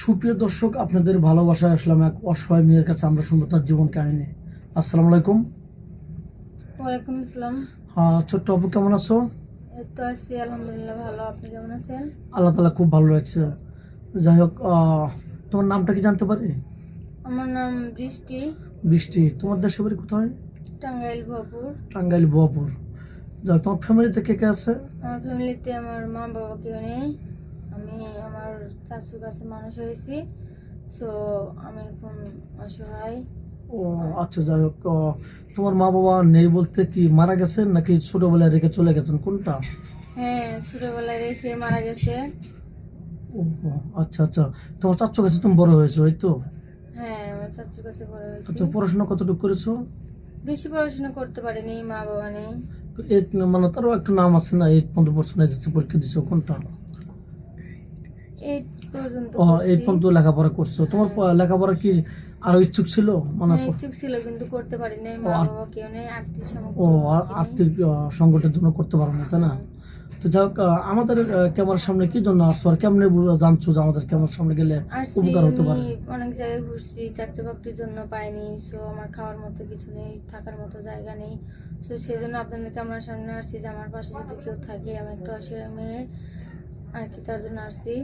সুপ্রিয় দর্শক আপনাদের ভালোবাসায় আসলাম এক অসহায় মেয়ের কাছে। আমরা শুনব তার জীবন কাহিনী। আসসালামু আলাইকুম। ওয়ালাইকুম আসসালাম। হ্যাঁ ছোট্ট আপু কেমন আছো? তো আছি আলহামদুলিল্লাহ ভালো। আপনি কেমন আছেন? আল্লাহ তালা খুব ভালো লাগছে যাই হোক তোমার নামটা কি জানতে পারি? আমার নাম বৃষ্টি। বৃষ্টি। তোমার দেশের বাড়ি কোথায়? টাঙ্গাইল ভপুর টাঙ্গাইল বোয়াপুর। যাই তোমার ফ্যামিলিতে কে কে আছে? আমার ফ্যামিলিতে আমার মা বাবা কেউ নেই। আমি আমার চাচুর কাছে মানুষ হয়েছি সো আমি এখন অসহায়। ও আচ্ছা যাই হোক তোমার মা বাবা নেই বলতে কি মারা গেছেন নাকি ছোটবেলায় রেখে চলে গেছেন? কোনটা? হ্যাঁ ছোটবেলায় রেখে মারা গেছে। ও আচ্ছা আচ্ছা তোমার চাচ্ছ কাছে তুমি বড় হয়েছো এই তো? হ্যাঁ আমার চাচুর কাছে বড় হয়েছে। আচ্ছা পড়াশোনা কতটুকু করেছ? বেশি পড়াশোনা করতে পারিনি মা বাবা নেই মানে তারও একটু নাম আছে না এইট পর্যন্ত পড়ছো না পরীক্ষা দিছো কোনটা? ও করছি। এইট পর্যন্ত লেখাপড়া করছ। তোমার লেখাপড়া কি আরও ইচ্ছুক ছিল মানে ইচ্ছুক ছিল কিন্তু করতে পারি নাই মা বাবা কেউ নেই আর্থিক ও আর আর্থিক সংকটের জন্য করতে পারো না তাই না? তো যাই হোক আমাদের ক্যামেরার সামনে কি জন্য আসছো? আর কেমনে জানছো যে আমাদের ক্যামেরার সামনে গেলে উপকার হতে পারে? অনেক জায়গায় ঘুরছি চাকরি বাকরির জন্য পাইনি সো আমার খাওয়ার মতো কিছু নেই থাকার মতো জায়গা নেই। সো সেই জন্য আপনাদের ক্যামেরার সামনে আসছি যে আমার পাশে যদি কেউ থাকে আমি একটা অসহায় মেয়ে আর কি তার জন্য আসছি।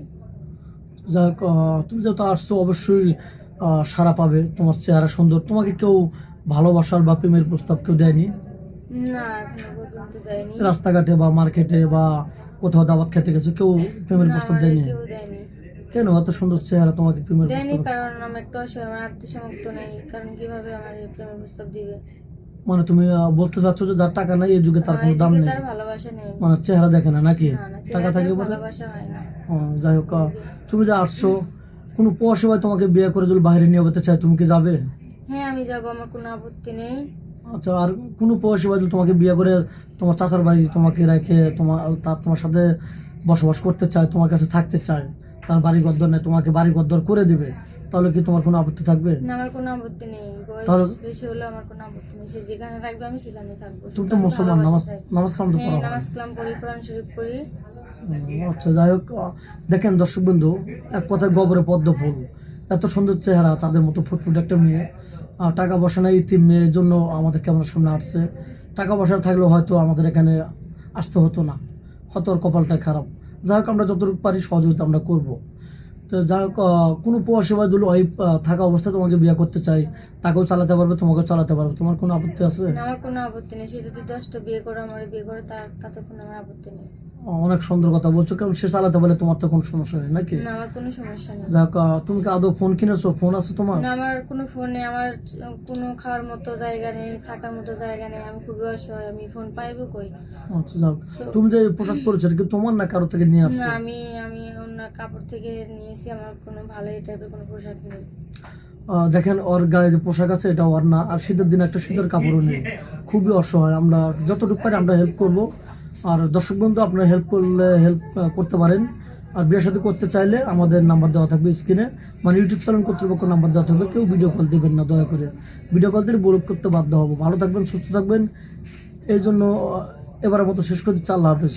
যাই হোক তুমি যেহেতু আসছো অবশ্যই সারা পাবে। তোমার চেহারা সুন্দর। তোমাকে কেউ ভালোবাসার বা প্রেমের প্রস্তাব কেউ দেয়নি? দেয়নি। রাস্তাঘাটে বা মার্কেটে বা কোথাও দাবাত খেতে গেছো কেউ প্রেমের প্রস্তাব দেয়নি? কেন? এত সুন্দর চেহারা তোমাকে প্রেমের দেয়নি প্রস্তাব। কারণ আমি একটা অসহায় আমার আর্থিক সামর্থ্য নেই। কারণ কীভাবে আমার প্রেমের প্রস্তাব দিবে? মানে তুমি বলতে চাচ্ছ যে যার টাকা নাই এই যুগে তার কোনো দাম নেই। মানে চেহারা দেখে না নাকি? টাকা ও, যাই হোক তুমি যে আসছো কোনো পয়সায় তোমাকে বিয়ে করে যদি বাইরে নিয়ে যেতে চাই তুমি কি যাবে? হ্যাঁ আমি যাব আমার কোনো আপত্তি নেই। আচ্ছা আর কোনো পয়সা যদি তোমাকে বিয়ে করে তোমার চাচার বাড়ি তোমাকে রেখে তোমার তার তোমার সাথে বসবাস করতে চায় তোমার কাছে থাকতে চায় তার বাড়ি গদ্দর নেই তোমাকে বাড়ি গদ্দর করে দিবে। তাহলে কি তোমার কোনো আপত্তি থাকবে? না আমার কোনো আপত্তি নেই। বয়স তাহলে- বেশি হলে আমার কোনো আপত্তি নেই। সে যেখানে রাখবে আমি সেখানে থাকব। তুমি তো মুসলমান নামাজ। নামাজ কালাম তো হ্যাঁ পড়া। নামাজ কালাম পড়ি কোরআন শরীফ পড়ি। আচ্ছা যাই হোক দেখেন দর্শক বন্ধু এক কথায় গবরে পদ্ম ফুল। এত সুন্দর চেহারা তাদের মতো ফুটফুট একটা মেয়ে। আর টাকা পয়সা নাই ইতিম মেয়ের জন্য আমাদের ক্যামেরার সামনে আসছে। টাকা পয়সা থাকলেও হয়তো আমাদের এখানে আসতে হতো না। হয়তো ওর কপালটাই খারাপ। যাই হোক আমরা যতটুকু পারি সহযোগিতা আমরা করব। তো যা হোক কোনো দুলো যদি ওই থাকা অবস্থায় তোমাকে বিয়ে করতে চাই তাকেও চালাতে পারবে, তোমাকেও চালাতে পারবে। তোমার কোনো আপত্তি আছে? আমার কোনো আপত্তি নেই। সে যদি দশটা বিয়ে করে আমার বিয়ে করে, তার, তাতে কোনো আমার আপত্তি নেই। অনেক সুন্দর কথা বলছো। কারণ সে চালাতে বলে তোমার তো কোনো সমস্যা নেই নাকি? না আমার কোনো সমস্যা নেই। যাক তুমি কি আদৌ ফোন কিনেছো? ফোন আছে তোমার? না আমার কোনো ফোন নেই আমার কোনো খাওয়ার মতো জায়গা নেই থাকার মতো জায়গা নেই আমি খুবই অসহায় আমি ফোন পাইবো কই? আচ্ছা So- তুমি যে পোশাক পরেছো এটা কি তোমার না কারও থেকে নিয়ে আসছো? না আমি আমি অন্য কাপড় থেকে নিয়েছি আমার কোনো ভালো এই টাইপের কোনো পোশাক নেই। দেখেন ওর গায়ে যে পোশাক আছে এটা ওর না। আর শীতের দিনে একটা শীতের কাপড়ও নেই। খুবই অসহায় আমরা যতটুকু পারি আমরা হেল্প করব। আর দর্শক বন্ধু, আপনারা হেল্প করলে হেল্প করতে পারেন। আর বিয়ের সাথে করতে চাইলে আমাদের নাম্বার দেওয়া থাকবে স্ক্রিনে মানে ইউটিউব চ্যানেল কর্তৃপক্ষ নাম্বার দেওয়া থাকবে, কেউ ভিডিও কল দেবেন না, দয়া করে। ভিডিও কল দিলে বরফ করতে বাধ্য হব। ভালো থাকবেন, সুস্থ থাকবেন। এই জন্য এবারের মতো শেষ করছি। চাল্লা হাফেজ।